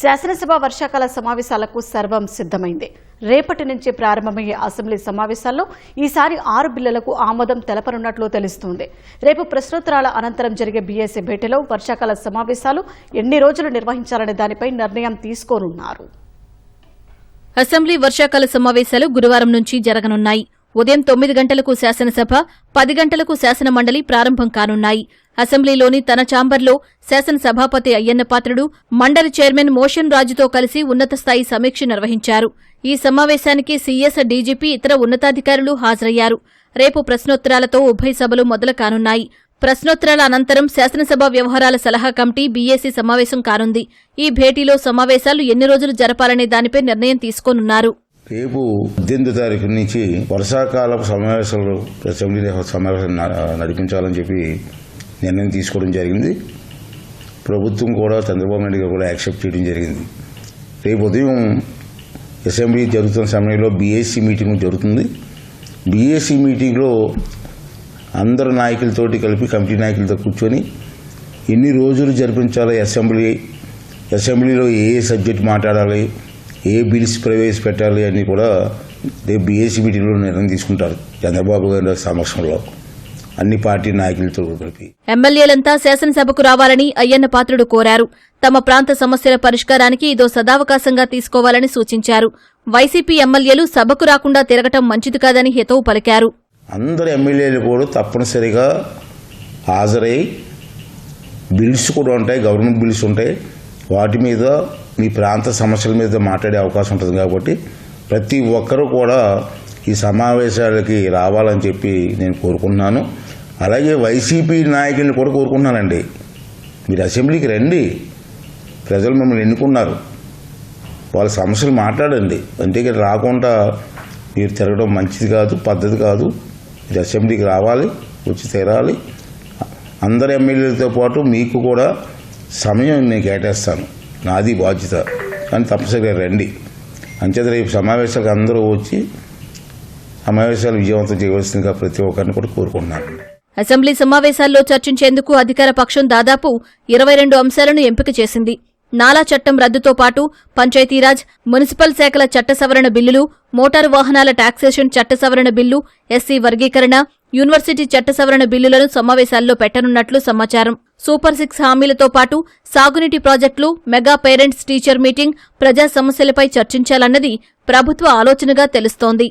శాసనసభ వర్షాకాల సమావేశాలకు సర్వం సిద్ధమైంది. రేపటి నుంచి ప్రారంభమయ్యే అసెంబ్లీ సమావేశాల్లో ఈసారి ఆరు బిల్లులకు ఆమోదం తెలపనున్నట్లు తెలుస్తోంది. రేపు ప్రశ్నోత్తరాల అనంతరం జరిగే బీఎస్సీ భేటీలో వర్షాకాల సమావేశాలు ఎన్ని రోజులు నిర్వహించాలనే దానిపై నిర్ణయం తీసుకోనున్నారు. అసెంబ్లీ వర్షాకాల సమావేశాలు గురువారం నుంచి జరగనున్నాయి. ఉదయం తొమ్మిది గంటలకు శాసనసభ పది గంటలకు శాసన మండలి ప్రారంభం కానున్నాయి. అసెంబ్లీలోని తన ఛాంబర్లో శాసనసభాపతి అయ్యన్న పాత్రుడు మండలి చైర్మన్ మోషన్ రాజుతో కలిసి ఉన్నత స్థాయి సమీక్ష నిర్వహించారు. ఈ సమావేశానికి సీఎస్ డీజీపీ ఇతర ఉన్నతాధికారులు హాజరయ్యారు. రేపు ప్రశ్నోత్తరాలతో ఉభయ సభలు మొదలు కానున్నాయి. ప్రశ్నోత్తరాల అనంతరం శాసనసభ వ్యవహారాల సలహా కమిటీ బీఏసీ సమావేశం కానుంది. ఈ భేటీలో సమావేశాలు ఎన్ని రోజులు జరపాలనే దానిపై నిర్ణయం తీసుకోనున్నారు. రేపు పద్దెనిమిది తారీఖు నుంచి వర్షాకాలపు సమావేశాలు అసెంబ్లీ సమావేశం నడిపించాలని చెప్పి నిర్ణయం తీసుకోవడం జరిగింది. ప్రభుత్వం కూడా చంద్రబాబు నాయుడు గారు కూడా యాక్సెప్ట్ చేయడం జరిగింది. రేపు ఉదయం అసెంబ్లీ జరుగుతున్న సమయంలో బీఏసీ మీటింగ్ జరుగుతుంది. బీఏసీ మీటింగ్లో అందరు నాయకులతోటి కలిపి కమిటీ నాయకులతో కూర్చొని ఎన్ని రోజులు జరిపించాలి అసెంబ్లీ అసెంబ్లీలో ఏ ఏ సబ్జెక్ట్ మాట్లాడాలి ఏ బిల్స్ ప్రవేశపెట్టాలి అని కూడా రేపు బీఏసీ మీటింగ్లో నిర్ణయం తీసుకుంటారు చంద్రబాబు గారి సమక్షంలో. అన్ని పార్టీ నాయకులతో కలిపి. ఎమ్మెల్యేలంతా శాసనసభకు రావాలని అయ్యన్న పాత్రుడు కోరారు. తమ ప్రాంత సమస్యల పరిష్కారానికి ఇదో సదావకాశంగా తీసుకోవాలని సూచించారు. వైసీపీ ఎమ్మెల్యేలు సభకు రాకుండా తిరగటం మంచిది కాదని హితవు పలికారు. అందరు ఎమ్మెల్యేలు కూడా తప్పనిసరిగా హాజరై బిల్స్ కూడా ఉంటాయి గవర్నమెంట్ బిల్స్ ఉంటాయి. వాటి మీద మీ ప్రాంత సమస్యల మీద మాట్లాడే అవకాశం ఉంటుంది కాబట్టి ప్రతి ఒక్కరూ కూడా ఈ సమావేశాలకి రావాలని చెప్పి నేను కోరుకుంటున్నాను. అలాగే వైసీపీ నాయకుల్ని కూడా కోరుకుంటున్నానండి. మీరు అసెంబ్లీకి రండి. ప్రజలు మిమ్మల్ని ఎన్నుకున్నారు. వాళ్ళ సమస్యలు మాట్లాడండి. అంటే రాకుండా మీరు తిరగడం మంచిది కాదు పద్ధతి కాదు. మీరు అసెంబ్లీకి రావాలి వచ్చి తీరాలి. అందరు ఎమ్మెల్యేలతో పాటు మీకు కూడా సమయం నేను కేటాయిస్తాను. నాది బాధ్యత. అని తప్పనిసరిగా రండి. అంచేత రేపు సమావేశాలకు అందరూ వచ్చి సమావేశాలు విజయవంతం చేయవలసిందిగా ప్రతి ఒక్కరిని కూడా కోరుకుంటున్నాను. అసెంబ్లీ సమావేశాల్లో చర్చించేందుకు అధికార పక్షం దాదాపు ఇరవై రెండు అంశాలను ఎంపిక చేసింది. నాలా చట్టం రద్దుతో పాటు పంచాయతీరాజ్ మున్సిపల్ శాఖల చట్ట సవరణ బిల్లులు మోటారు వాహనాల టాక్సేషన్ చట్ట సవరణ బిల్లు ఎస్సీ వర్గీకరణ యూనివర్సిటీ చట్ట సవరణ బిల్లులను సమావేశాల్లో పెట్టనున్నట్లు సమాచారం. సూపర్ సిక్స్ హామీలతో పాటు సాగునీటి ప్రాజెక్టులు మెగా పేరెంట్స్ టీచర్ మీటింగ్ ప్రజా సమస్యలపై చర్చించాలన్నది ప్రభుత్వ ఆలోచనగా తెలుస్తోంది.